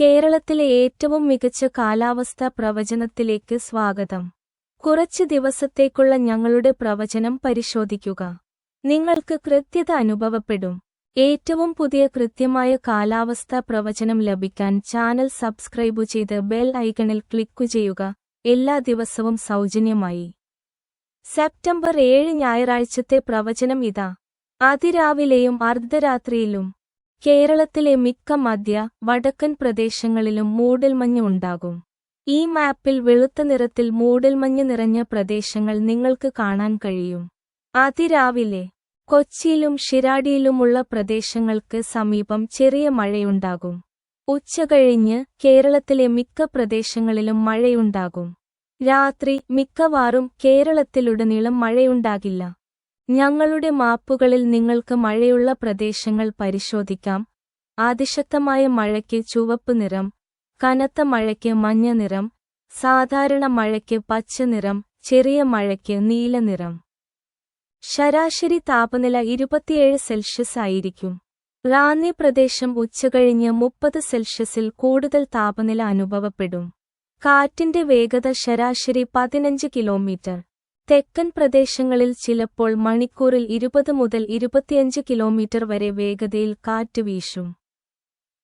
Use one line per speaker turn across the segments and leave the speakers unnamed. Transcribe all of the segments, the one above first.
കേരളത്തിലെ ഏറ്റവും മികച്ച കാലാവസ്ഥാ പ്രവചനത്തിലേക്ക് സ്വാഗതം. കുറച്ച് ദിവസത്തേക്കുള്ള ഞങ്ങളുടെ പ്രവചനം പരിശോധിക്കുക. നിങ്ങൾക്ക് കൃത്യത അനുഭവപ്പെടും. ഏറ്റവും പുതിയ കൃത്യമായ കാലാവസ്ഥാ പ്രവചനം ലഭിക്കാൻ ചാനൽ സബ്സ്ക്രൈബ് ചെയ്ത് ബെൽ ഐക്കണിൽ ക്ലിക്കു ചെയ്യുക. എല്ലാ ദിവസവും സൗജന്യമായി. സെപ്റ്റംബർ ഏഴ് ഞായറാഴ്ചത്തെ പ്രവചനം ഇതാ. അതിരാവിലെയും അർദ്ധരാത്രിയിലും കേരളത്തിലെ മിക്ക മധ്യ വടക്കൻ പ്രദേശങ്ങളിലും മൂടൽമഞ്ഞ് ഉണ്ടാകും. ഈ മാപ്പിൽ വെളുത്ത നിറത്തിൽ മൂടൽമഞ്ഞ് നിറഞ്ഞ പ്രദേശങ്ങൾ നിങ്ങൾക്ക് കാണാൻ കഴിയും. അതിരാവിലെ കൊച്ചിയിലും ഷിരാഡിയിലുമുള്ള പ്രദേശങ്ങൾക്ക് സമീപം ചെറിയ മഴയുണ്ടാകും. ഉച്ചകഴിഞ്ഞ് കേരളത്തിലെ മിക്ക പ്രദേശങ്ങളിലും മഴയുണ്ടാകും. രാത്രി മിക്കവാറും കേരളത്തിലുടനീളം മഴയുണ്ടാകില്ല. ഞങ്ങളുടെ മാപ്പുകളിൽ നിങ്ങൾക്ക് മഴയുള്ള പ്രദേശങ്ങൾ പരിശോധിക്കാം. അതിശക്തമായ മഴയ്ക്ക് ചുവപ്പ് നിറം കനത്ത മഴയ്ക്ക് മഞ്ഞ നിറം സാധാരണ മഴയ്ക്ക് പച്ച നിറം ചെറിയ മഴയ്ക്ക് നീല നിറം. ശരാശരി താപനില ഇരുപത്തിയേഴ് സെൽഷ്യസ് ആയിരിക്കും. റാന്നി പ്രദേശം ഉച്ചകഴിഞ്ഞ് മുപ്പത് സെൽഷ്യസിൽ കൂടുതൽ താപനില അനുഭവപ്പെടും. കാറ്റിന്റെ വേഗത ശരാശരി പതിനഞ്ച് കിലോമീറ്റർ. തെക്കൻ പ്രദേശങ്ങളിൽ ചിലപ്പോൾ മണിക്കൂറിൽ ഇരുപത് മുതൽ ഇരുപത്തിയഞ്ച് കിലോമീറ്റർ വരെ വേഗതയിൽ കാറ്റ് വീശും.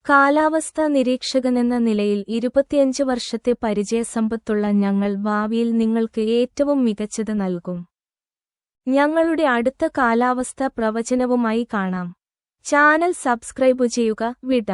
കാലാവസ്ഥാ നിരീക്ഷകനെന്ന നിലയിൽ ഇരുപത്തിയഞ്ച് വർഷത്തെ പരിചയസമ്പത്തുള്ള ഞങ്ങൾ ഭാവിയിൽ നിങ്ങൾക്ക് ഏറ്റവും മികച്ചത് നൽകും. ഞങ്ങളുടെ അടുത്ത കാലാവസ്ഥാ പ്രവചനവുമായി കാണാം. ചാനൽ സബ്സ്ക്രൈബ് ചെയ്യുക വിട.